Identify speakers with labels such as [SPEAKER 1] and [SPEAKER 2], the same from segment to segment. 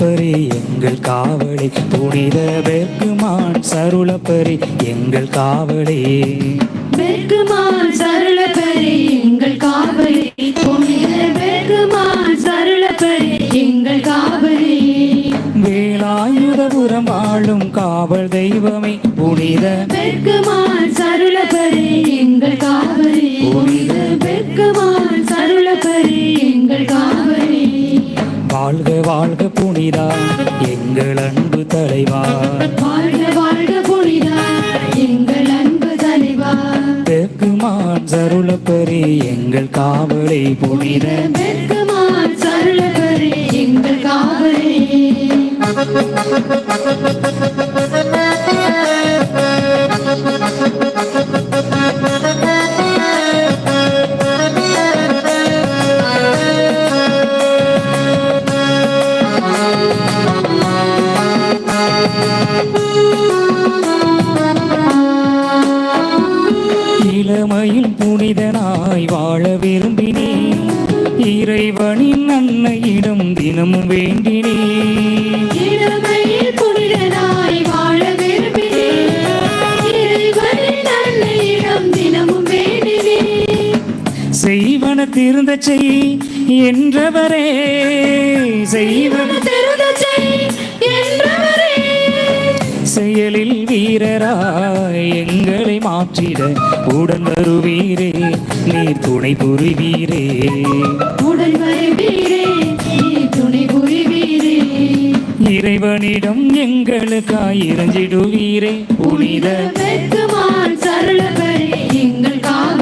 [SPEAKER 1] சருளப்பரி எங்கள் காவலே. புனித பெருக்குமான் சருளப்பரி எங்கள் காவலே.
[SPEAKER 2] பெருக்குமான் சருளப்பரி எங்கள் காவலே. புனித பெருக்குமான் சருளப்பரி எங்கள் காவலே.
[SPEAKER 1] வேலாயுதபுரம் வாழும் காவல் தெய்வமே புனித
[SPEAKER 2] பெருக்குமான் சருளப்பரி எங்கள் காவலே.
[SPEAKER 1] வாழ்க வாழ்க புனிதா. எங்கள் அன்பு தலைவா.
[SPEAKER 2] வாழ்க வாழ்க புனிதா. எங்கள் அன்பு தலைவா.
[SPEAKER 1] பெருக்குமான் சருளப்பரி எங்கள் காவலே புனித.
[SPEAKER 2] பெருக்குமான் சரளப்பரே எங்கள் காவலே.
[SPEAKER 1] இளமையில் புனிதனாய் வாழ விரும்பினேன் இறைவனின் அன்னையிடம் தினமும் வேண்டினேன். செய்வன திருந்த செய் என்றவரே செய்வன
[SPEAKER 2] திருந்தச் செய்
[SPEAKER 1] வீரராய் எங்களை மாற்றிட உடன் வருவீரே நீர் துணை புரிவீரே
[SPEAKER 2] உடன் வருவீரே, நீ துணை புரிவீரே.
[SPEAKER 1] இறைவனிடம் எங்களுக்காய் இறஞ்சிடுவீரே புனித
[SPEAKER 2] எங்கள் காவலே.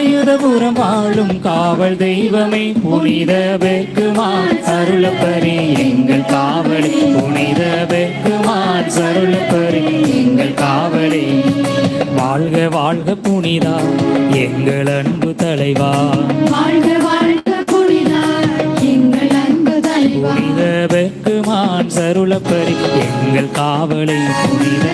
[SPEAKER 1] வேலாயுதபுரம் வாழும் காவல் தெய்வமே புனித பெக்குமான் அருளப்பரி எங்கள் காவலே புனித பெக்குமான் அருளப்பரி எங்கள் காவலே. வாழ்க வாழ்க புனிதா எங்கள் அன்பு தலைவா.
[SPEAKER 2] வாழ்க வாழ்க புனிதா, எங்கள் அன்பு தலைவா.
[SPEAKER 1] புனித பெக்குமான் சருளப்பரி எங்கள் காவலை.
[SPEAKER 2] புனித